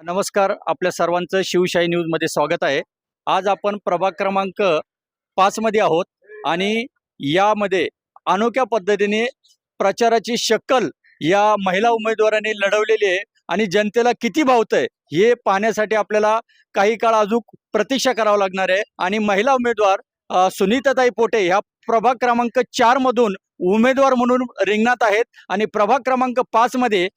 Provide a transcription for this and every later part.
नमस्कार आपल्या सर्वांचं शिवशाही न्यूजमध्ये स्वागत आहे. आज आपण प्रभाग क्रमांक पाचमध्ये आहोत आणि यामध्ये अनोख्या पद्धतीने प्रचाराची शक्कल या महिला उमेदवारांनी लढवलेली आहे आणि जनतेला किती भावतंय हे पाहण्यासाठी आपल्याला काही काळ अजून प्रतीक्षा करावं लागणार आहे. आणि महिला उमेदवार सुनीताताई पोटे ह्या प्रभाग क्रमांक चार मधून उमेदवार म्हणून रिंगणात आहेत. आणि प्रभाग क्रमांक पाच मध्ये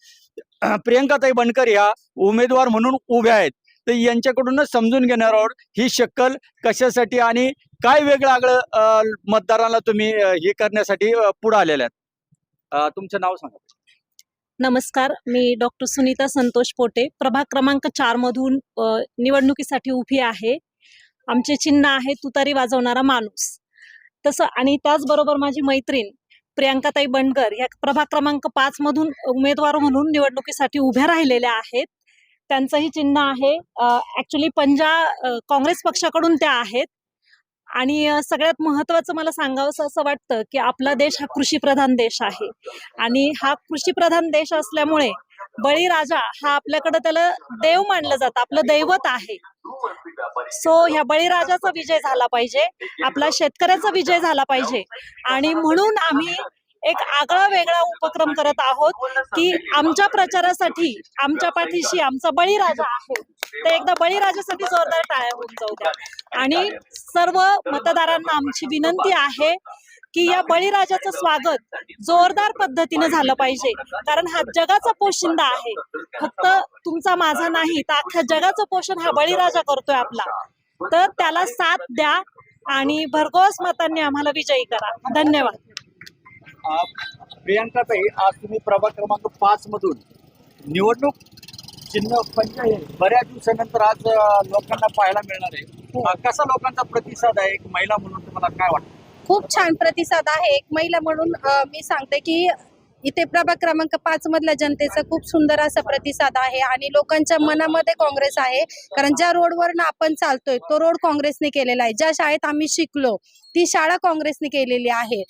प्रियंकाताई बनकर ह्या उमेदवार म्हणून उभ्या आहेत. तर यांच्याकडूनच समजून घेणार आहोत ही शक्कल कशासाठी आणि काय वेगळं आगळं मतदारांना तुम्ही हे करण्यासाठी पुढे आलेल्या आहेत? तुमचं नाव सांगा. नमस्कार मी डॉक्टर सुनीता संतोष पोटे. प्रभाग क्रमांक चार मधून निवडणुकीसाठी उभी आहे. आमचे चिन्ह आहे तुतारी वाजवणारा माणूस. तसं आणि त्याचबरोबर माझी मैत्रीण प्रियांकाताई बंडकर या प्रभाग क्रमांक पाच मधून उमेदवार म्हणून निवडणुकीसाठी उभ्या राहिलेल्या आहेत. त्यांचंही चिन्ह आहे. ऍक्च्युली पंजा काँग्रेस पक्षाकडून त्या आहेत. आणि सगळ्यात महत्वाचं मला सांगावंसं असं वाटतं की आपला देश हा कृषीप्रधान देश आहे. आणि हा कृषीप्रधान देश असल्यामुळे बळीराजा हा आपल्याकडे त्याला देव मानलं जातं आपलं दैवत आहे. सो ह्या बळीराजाचा विजय झाला पाहिजे आपला शेतकऱ्याचा विजय झाला पाहिजे. आणि म्हणून आम्ही एक आगळा वेगळा उपक्रम करत आहोत की आमच्या प्रचारासाठी आमच्या पाठीशी आमचा बळीराजा आहे. ते एकदा बळीराजासाठी जोरदार टाळ्या होऊन जाऊ द्या. आणि सर्व मतदारांना आमची विनंती आहे की या बळीराजाचं स्वागत जोरदार पद्धतीनं झालं पाहिजे. कारण हा जगाचा पोशिंदा आहे. फक्त तुमचा माझा नाही तर अख्ख्या जगाचं पोषण हा बळीराजा करतोय आपला. तर त्याला साथ द्या आणि भरघोस मतांनी आम्हाला विजयी करा. धन्यवाद. प्रियांकाताई आज तुम्ही प्रभाग क्रमांक पाच मधून निवडणूक चिन्ह बऱ्याच दिवसानंतर आज लोकांना पाहायला मिळणार आहे. अ, कसा लोकांचा प्रतिसाद आहे एक महिला म्हणून तुम्हाला काय वाटतं? खूप छान प्रतिसाद आहे. एक महिला म्हणून मी सांगते की इथे प्रभाग क्रमांक पाच मधल्या जनतेचा खूप सुंदर असा प्रतिसाद आहे आणि लोकांच्या मनामध्ये काँग्रेस आहे. कारण ज्या रोडवरनं आपण चालतोय तो रोड काँग्रेसने केलेला आहे. ज्या शाळेत आम्ही शिकलो ती शाळा काँग्रेसने केलेली आहे.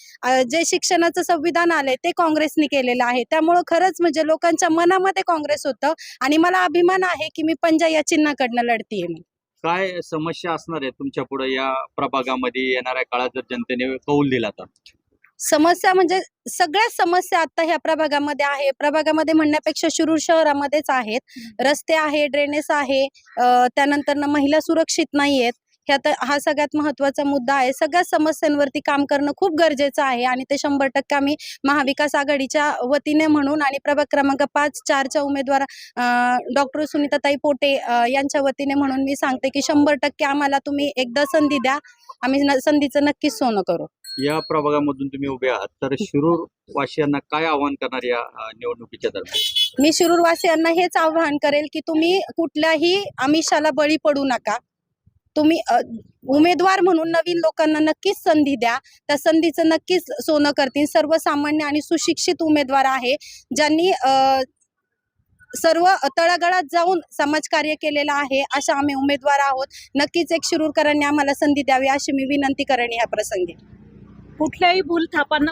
जे शिक्षणाचं संविधान आलंय ते काँग्रेसने केलेलं आहे. त्यामुळं खरंच म्हणजे लोकांच्या मनामध्ये काँग्रेस होतं आणि मला अभिमान आहे की मी पंजा या चिन्हाकडनं लढतीये मी. काय समस्या असणार आहे तुमच्यापुढे या प्रभागामध्ये येणाऱ्या काळात जर जनतेने कौल दिला तर? समस्या म्हणजे सगळ्याच समस्या आता ह्या प्रभागामध्ये आहे. प्रभागामध्ये म्हणण्यापेक्षा शिरूर शहरामध्येच आहेत. रस्ते आहे ड्रेनेज आहे. त्यानंतर ना महिला सुरक्षित नाहीयेत. ह्यात हा सगळ्यात महत्त्वाचा मुद्दा आहे. सगळ्या समस्यांवरती काम करणं खूप गरजेचं आहे आणि ते शंभर टक्के आम्ही महाविकास आघाडीच्या वतीने म्हणून आणि प्रभाग क्रमांक पाच चारच्या उमेदवार डॉक्टर सुनीताताई पोटे यांच्या वतीने म्हणून मी सांगते की शंभर टक्के आम्हाला तुम्ही एकदा संधी द्या. आम्ही संधीचं नक्कीच सोनं करू. या प्रभागामधून तुम्ही उभे आहात. तर शिरूर वासियांना काय आव्हान करणार या निवडणुकीच्या दरम्यान? मी शिरूरवासियांना हेच आवाहन करेल की तुम्ही कुठल्याही आमिषाला बळी पडू नका. तुम्ही उमेदवार म्हणून नवीन लोकांना नक्कीच संधी द्या. त्या संधीचं नक्कीच सोनं करतील. सर्वसामान्य आणि सुशिक्षित उमेदवार आहे ज्यांनी सर्व तळागाळात जाऊन समाजकार्य केलेलं आहे अशा आम्ही उमेदवार आहोत. नक्कीच एक शिरूरकरांनी आम्हाला संधी द्यावी अशी मी विनंती करेन या प्रसंगी. कुठल्याही भूल थापांना